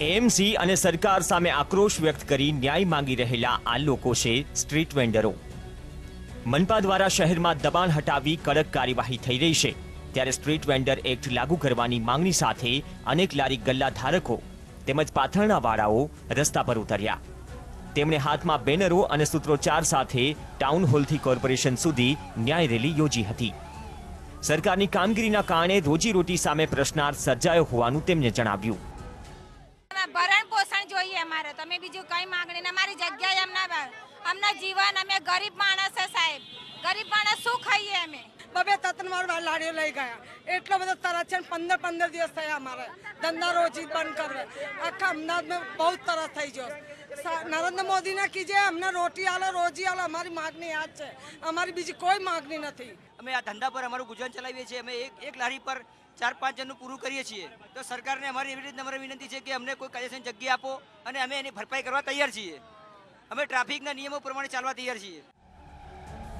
AMC અને સરકાર સામે આક્રોશ વ્યક્ત કરી ન્યાય માંગી રહેલા આ લોકો છે સ્ટ્રીટ વેન્ડરો. મનપા દ્વારા શહેરમાં દબાણ હટાવી કડક કાર્યવાહી થઈ રહી છે. ત્યારે સ્ટ્રીટ વેન્ડર એક્ટ લાગુ કરવાની માંગણી સાથે અનેક લારી ગલ્લા ધારકો તેમજ પાથરણાવાળાઓ રસ્તા પર ઉતર્યા. તેમણે હાથમાં બેનરો અને સૂત્રોચ્ચાર સાથે ટાઉન હોલથી કોર્પોરેશન સુધી ન્યાય રેલી યોજી હતી. સરકારની કામગીરીના કારણે રોજીરોટી સામે પ્રશ્નાર્થ સર્જાયો હોવાનું તેમણે જણાવ્યું. ભરણ પોષણ જોઈએ અમારે. તમે બીજું કઈ માંગણી ને અમારી જગ્યાએ અમને અમને જીવન અમે ગરીબ માણસ છે સાહેબ. ગરીબ માણસ શું ખાઈએ અમે? બબે તતન મારું લાડીઓ લઈ ગયા. એટલો બધો તરસ છે ને પંદર પંદર દિવસ થયા અમારે. ધંધા રોજી બંધ કરે. આખા અમદાવાદમાં બહુ તરસ થઈ ગયો નરેન્દ્ર મોદીને કીજે અમને રોટી આલો રોજી આલો અમારી માગણી આ જ છે. અમારી બીજી કોઈ માગણી નથી. અમે આ ધંધા પર અમારું ગુજરાન ચલાવીએ છીએ. અમે એક એક લારી પર ચાર પાંચ જણનું પૂરું કરીએ છીએ તો સરકારને અમારી એવી રીતના અમારી વિનંતી છે કે અમને કોઈ કાયદેસર જગ્યા આપો અને અમે એની ભરપાઈ કરવા તૈયાર છીએ. અમે ટ્રાફિકના નિયમો પ્રમાણે ચાલવા તૈયાર છીએ.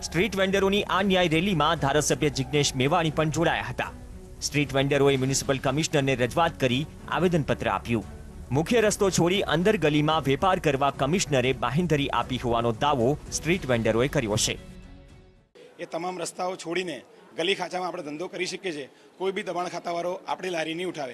સ્ટ્રીટ વેન્ડરોની આ ન્યાય રેલીમાં ધારાસભ્ય જિગ્નેશ મેવાણી પણ જોડાયા હતા. સ્ટ્રીટ વેન્ડરોએ મ્યુનિસિપલ કમિશનરને રજૂઆત કરી આવેદનપત્ર આપ્યું. મુખ્ય રસ્તો છોડી અંદર ગલીમાં વેપાર કરવા કમિશનરે બાહેંધરી આપી હોવાનો દાવો સ્ટ્રીટ વેન્ડરોએ કર્યો છે. એ તમામ રસ્તાઓ છોડીને ગલી ખાંચામાં આપણે ધંધો કરી શકીએ છીએ. કોઈ બી દબાણ ખાતાવાળો આપણી લારી નહીં ઉઠાવે.